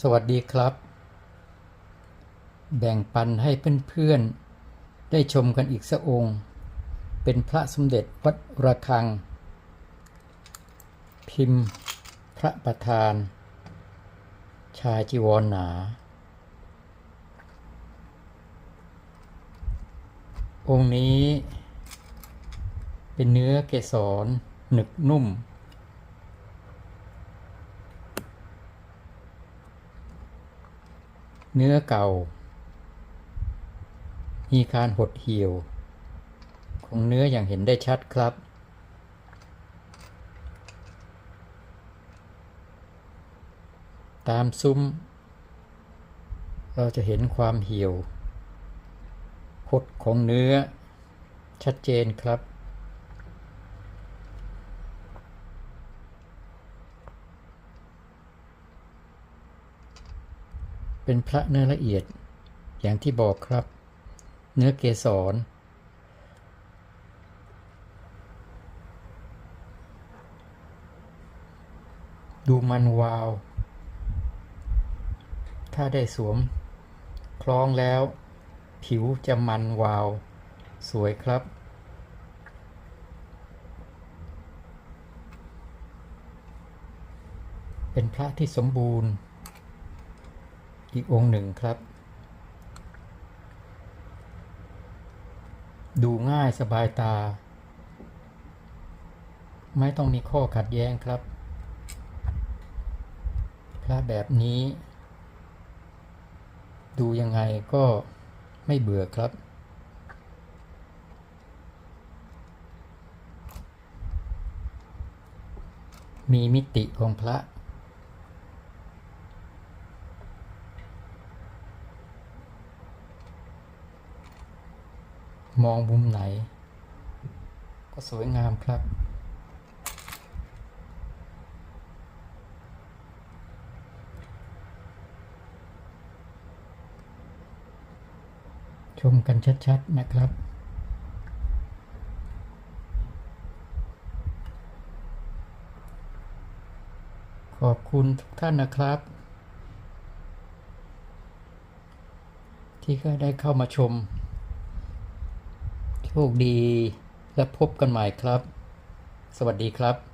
สวัสดีครับ แบ่งปันให้เพื่อนๆ ได้ชมกันอีกสักองค์ เป็นพระสมเด็จวัดระฆัง พิมพ์พระประธาน ชายจีวรหนา องค์นี้เป็นเนื้อเกสรหนึกนุ่ม เนื้อเก่า มีการหดเหี่ยว ของเนื้ออย่างเห็นได้ชัดครับ ตามซุ้ม เราจะเห็นความเหี่ยวหดของเนื้อชัดเจนครับ เป็นพระเนื้อละเอียดอย่างที่บอกครับ เนื้อเกสรดูมันวาว ถ้าได้สวม คล้องแล้ว ผิวจะมันวาว สวยครับ เป็นพระที่สมบูรณ์ อีกองค์หนึ่งครับ ดูง่ายสบายตา ไม่ต้องมีข้อขัดแย้งครับ พระแบบนี้ ดูยังไงก็ไม่เบื่อครับมีมิติของพระ มองมุมไหน ก็สวยงามครับ ชมกันชัดๆนะครับขอบคุณทุกท่านนะครับ ที่ได้เข้ามาชม โชคดีและพบกันใหม่ครับ สวัสดีครับ